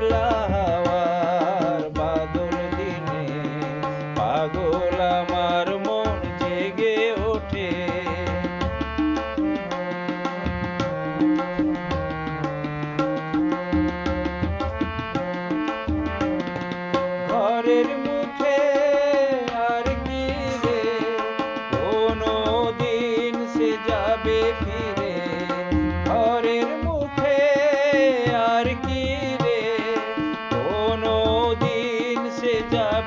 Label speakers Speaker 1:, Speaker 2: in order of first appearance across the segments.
Speaker 1: পাগলা হাওয়ার বাদল দিনে, পাগল আমার মন জেগে ওঠে। ঘরের মুখে আর কি রে? কোনো দিন সে যাবে ফিরে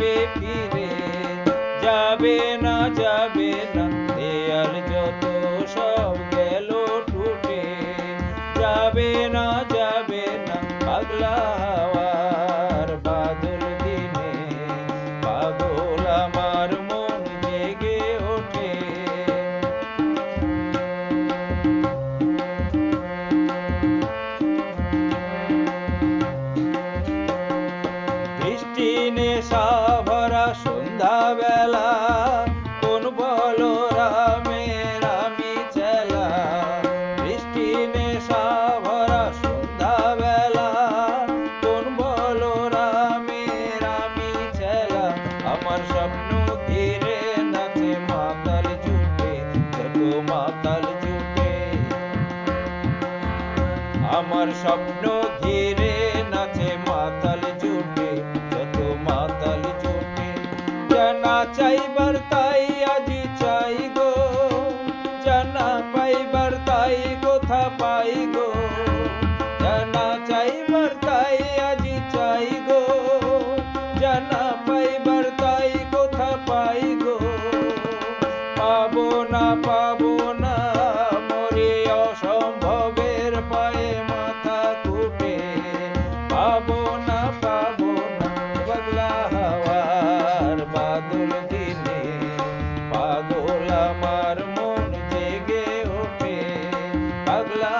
Speaker 1: যাবে ফিরে, যাবে না যাবে না। দেয়াল যত সব গেল টুটে যাবে না যাবে না। পাগলা হাওয়ার বাদল দিনে, পাগল আমার মন জেগে ওঠে। বৃষ্টি নেশা ভরা সন্ধ্যা বেলা কোন বলো কোন বলো আমার স্বপ্ন ধীরে জুটে আমার স্বপ্ন ধীরে জানা চাইবার তাই আজি চাই গো। জানা পাইবার তাই কোথা পাই গো। জানা চাইবার তাই আজি চাই গো। জানা পাইবার তাই কোথা পাই গো। পাবো না পাবো পাগলা